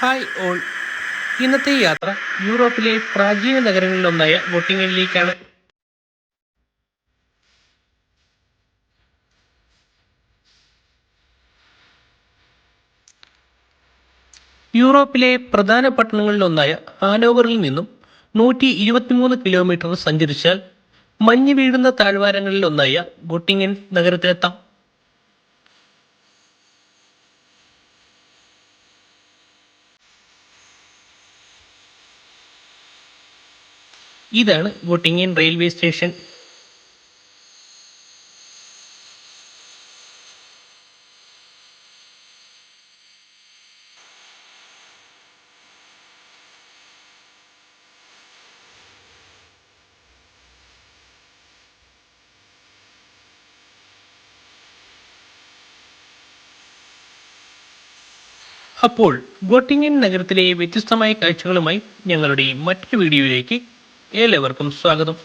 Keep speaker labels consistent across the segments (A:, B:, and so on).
A: Hi all ഇന്നത്തെ യാത്ര യൂറോപ്പിലെ പ്രാചീന നഗരങ്ങളിലൊന്നായ ഗൊട്ടിങ്ങനിലേക്കാണ് യൂറോപ്പിലെ പ്രധാന പട്ടണങ്ങളിലൊന്നായ ആനോവറിൽ നിന്നും നൂറ്റി ഇരുപത്തിമൂന്ന് കിലോമീറ്റർ സഞ്ചരിച്ചാൽ മഞ്ഞ് വീഴുന്ന താഴ്വാരങ്ങളിലൊന്നായ ഗൊട്ടിങ്ങൻ നഗരത്തിലെത്താം. ഇതാണ് ഗൊട്ടിങ്ങൻ റെയിൽവേ സ്റ്റേഷൻ അപ്പോൾ ഗോട്ടിങ്ങൻ നഗരത്തിലെ വ്യത്യസ്തമായ കാഴ്ചകളുമായി ഞങ്ങളുടെ മറ്റൊരു വീഡിയോയിലേക്ക് എല്ലാവർക്കും സ്വാഗതം.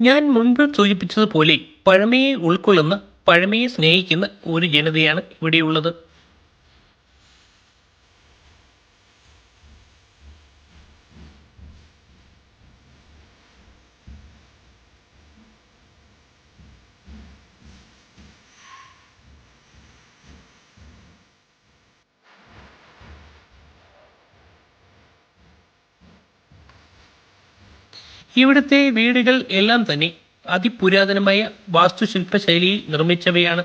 A: ഞാൻ മുൻപ് സൂചിപ്പിച്ചതുപോലെ പഴമയെ ഉൾക്കൊള്ളുന്ന പഴമയെ സ്നേഹിക്കുന്ന ഒരു ജനതയാണ് ഇവിടെയുള്ളത്. ഇവിടുത്തെ വീടുകൾ എല്ലാം തന്നെ അതിപുരാതനമായ വാസ്തുശില്പ ശൈലിയിൽ നിർമ്മിച്ചവയാണ്.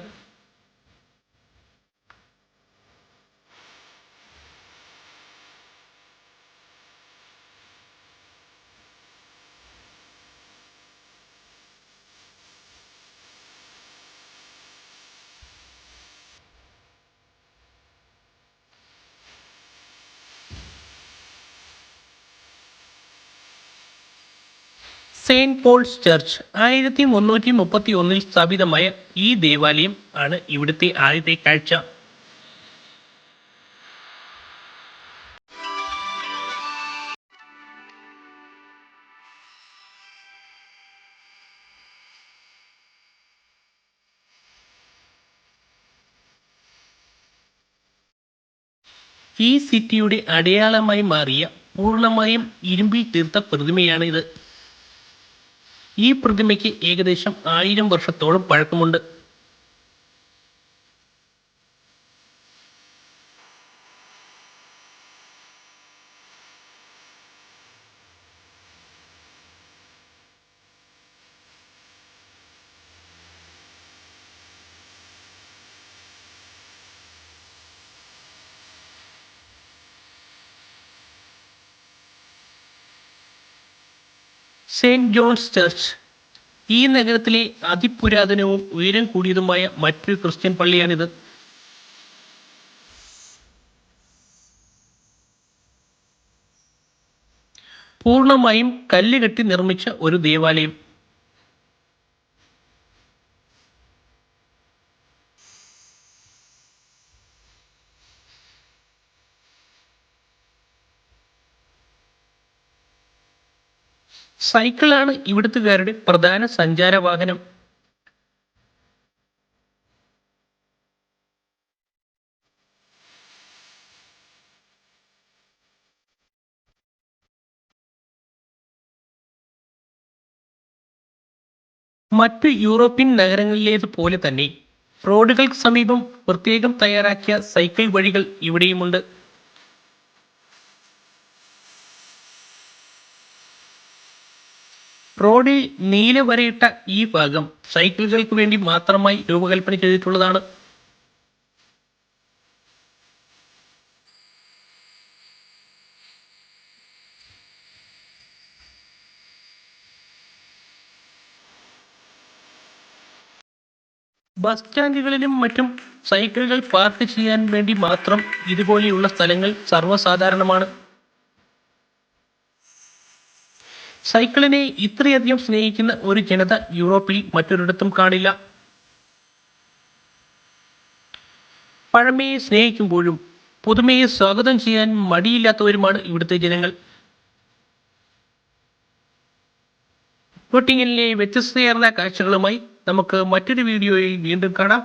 A: സെയിന്റ് പോൾസ് ചർച്ച് ആയിരത്തി മുന്നൂറ്റി മുപ്പത്തി ഒന്നിൽ സ്ഥാപിതമായ ഈ ദേവാലയം ആണ് ഇവിടുത്തെ ആദ്യത്തെ കാഴ്ച. ഈ സിറ്റിയുടെ അടയാളമായി മാറിയ പൂർണമായും ഇരുമ്പിൽ തീർത്ത പ്രതിമയാണ് ഇത് ഈ പ്രതിമയ്ക്ക് ഏകദേശം ആയിരം വർഷത്തോളം പഴക്കമുണ്ട്. സെയിന്റ് ജോൺസ് ചർച്ച് ഈ നഗരത്തിലെ അതിപുരാതനവും ഉയരം കൂടിയതുമായ മറ്റൊരു ക്രിസ്ത്യൻ പള്ളിയാണിത്. പൂർണമായും കല്ലുകെട്ടി നിർമ്മിച്ച ഒരു ദേവാലയം. സൈക്കിളാണ് ഇവിടുത്തുകാരുടെ പ്രധാന സഞ്ചാര വാഹനം. മറ്റ് യൂറോപ്യൻ നഗരങ്ങളിലേതുപോലെ തന്നെ റോഡുകൾക്ക് സമീപം പ്രത്യേകം തയ്യാറാക്കിയ സൈക്കിൾ വഴികൾ ഇവിടെയുമുണ്ട്. റോഡിൽ നീല വരയിട്ട ഈ ഭാഗം സൈക്കിളുകൾക്ക് വേണ്ടി മാത്രമായി രൂപകൽപ്പന ചെയ്തിട്ടുള്ളതാണ്. ബസ് സ്റ്റാൻഡുകളിലും മറ്റും സൈക്കിളുകൾ പാർക്ക് ചെയ്യാൻ വേണ്ടി മാത്രം ഇതുപോലെയുള്ള സ്ഥലങ്ങൾ സർവസാധാരണമാണ്. സൈക്കിളിനെ ഇത്രയധികം സ്നേഹിക്കുന്ന ഒരു ജനത യൂറോപ്പിൽ മറ്റൊരിടത്തും കാണില്ല. പഴമയെ സ്നേഹിക്കുമ്പോഴും പുതുമയെ സ്വാഗതം ചെയ്യാൻ മടിയില്ലാത്തവരുമാണ് ഇവിടുത്തെ ജനങ്ങൾ. നൊട്ടിങ്ങലിലെ വ്യത്യസ്തയേറുന്ന കാഴ്ചകളുമായി നമുക്ക് മറ്റൊരു വീഡിയോയിൽ വീണ്ടും കാണാം.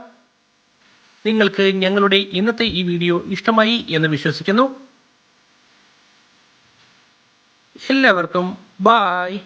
A: നിങ്ങൾക്ക് ഞങ്ങളുടെ ഇന്നത്തെ ഈ വീഡിയോ ഇഷ്ടമായി എന്ന് വിശ്വസിക്കുന്നു. എല്ലാവർക്കും Bye!